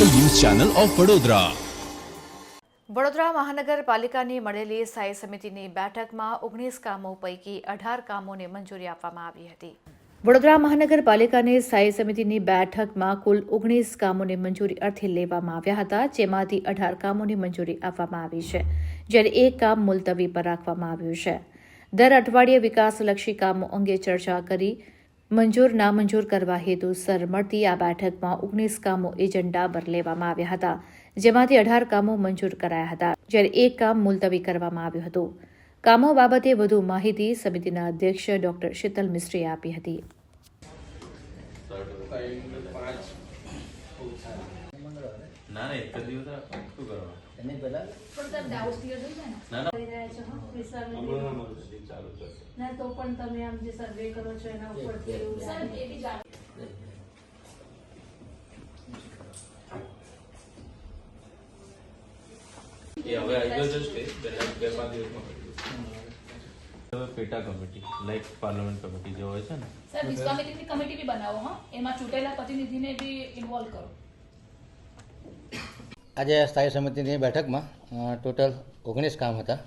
Channel of Vadodara. Vadodara મહાનગરપાલિકાની મળેલી સ્થાયી સમિતિની બેઠકમાં ઓગણીસ કામો પૈકી અઢાર કામોને મંજૂરી આપવામાં આવી હતી. વડોદરા મહાનગરપાલિકાની સ્થાયી સમિતિની બેઠકમાં કુલ ઓગણીસ કામોને મંજૂરી અર્થે લેવામાં આવ્યા હતા, જેમાંથી અઢાર કામોની મંજૂરી આપવામાં આવી છે, જ્યારે એક કામ મુલતવી પર રાખવામાં આવ્યું છે. દર અઠવાડિયે વિકાસલક્ષી કામો અંગે ચર્ચા કરી મંજૂર નામંજૂર કરવા હેતુસર મળતી આ બેઠકમાં ઓગણીસ કામો એજન્ડા પર લેવામાં આવ્યા હતા, જેમાંથી અઢાર કામો મંજૂર કરાયા હતા, જ્યારે એક કામ મુલતવી કરવામાં આવ્યું હતું. કામો બાબતે વધુ માહિતી સમિતિના અધ્યક્ષ ડોક્ટર શીતલ મિશ્રીએ આપી હતી. ના ના એક જ દિવસ શું કરવા એની પહેલા ના? ના છો તો પણ તમે આમ જે સર્વે કરો છો એના ઉપરથી એવું. એ હવે આવી ગયો છે સ્ટેજ બે પાંચ દિવસમાં. પેટા કમિટી લાઈક પાર્લામેન્ટ કમિટી જે હોય છે ને. સર કમિટીની કમિટી બી બનાવો હા? એમાં ચૂંટેલા પ્રતિનિધિને બી ઇન્વોલ્વ કરો. આજે સ્થાયી સમિતિની બેઠકમાં ટોટલ ઓગણીસ કામ હતા.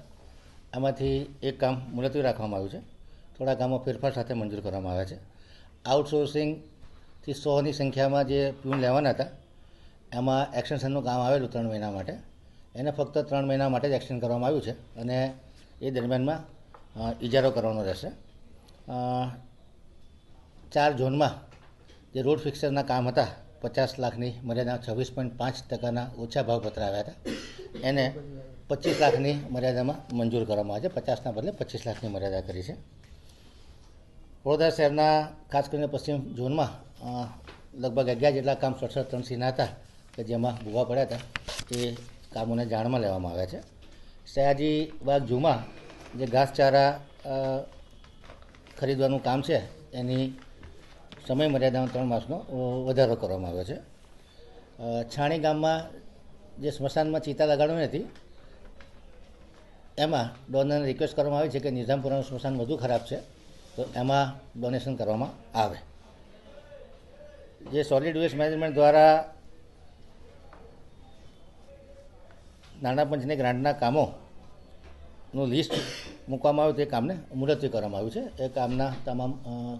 આમાંથી એક કામ મુલતવી રાખવામાં આવ્યું છે. થોડા કામો ફેરફાર સાથે મંજૂર કરવામાં આવ્યા છે. આઉટસોર્સિંગથી સોની સંખ્યામાં જે પ્યુન લેવાના હતા એમાં એક્સટેન્શનનું કામ આવેલું ત્રણ મહિના માટે. એને ફક્ત ત્રણ મહિના માટે જ એક્સટેન્ડ કરવામાં આવ્યું છે. અને એ દરમિયાનમાં ઇજારો કરવાનો રહેશે. ચાર ઝોનમાં જે રોડ ફિક્સરના કામ હતા, પચાસ લાખની મર્યાદા છવ્વીસ પોઈન્ટ પાંચ ટકાના ઓછા ભાવ પત્ર આવ્યા હતા. એને પચીસ લાખની મર્યાદામાં મંજૂર કરવામાં આવે છે. પચાસના બદલે પચીસ લાખની મર્યાદા કરી છે. વડોદરા શહેરના, ખાસ કરીને પશ્ચિમ ઝોનમાં લગભગ અગિયાર જેટલા કામ સડસઠ ત્રણ સીના હતા કે જેમાં ભૂવા પડ્યા હતા, એ કામોને જાણમાં લેવામાં આવ્યા છે. સયાજી બાગ ઝૂમાં જે ઘાસચારા ખરીદવાનું કામ છે, એની સમય મર્યાદામાં ત્રણ માસનો વધારો કરવામાં આવ્યો છે. છાણી ગામમાં જે સ્મશાનમાં ચિતા લગાડવાની હતી, એમાં ડોનરને રિક્વેસ્ટ કરવામાં આવી છે કે નિઝામપુરાનું સ્મશાન વધુ ખરાબ છે, તો એમાં ડોનેશન કરવામાં આવે. જે સોલિડ વેસ્ટ મેનેજમેન્ટ દ્વારા નાણાં પંચની ગ્રાન્ટના કામોનું લિસ્ટ મૂકવામાં આવ્યું તે કામને મુલતવી કરવામાં આવ્યું છે. એ કામના તમામ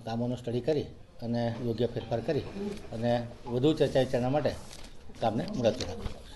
કામોનો સ્ટડી કરી અને યોગ્ય ફેરફાર કરી અને વધુ ચર્ચા વિચારણા માટે કામને મુલતવી રાખવામાં આવ્યું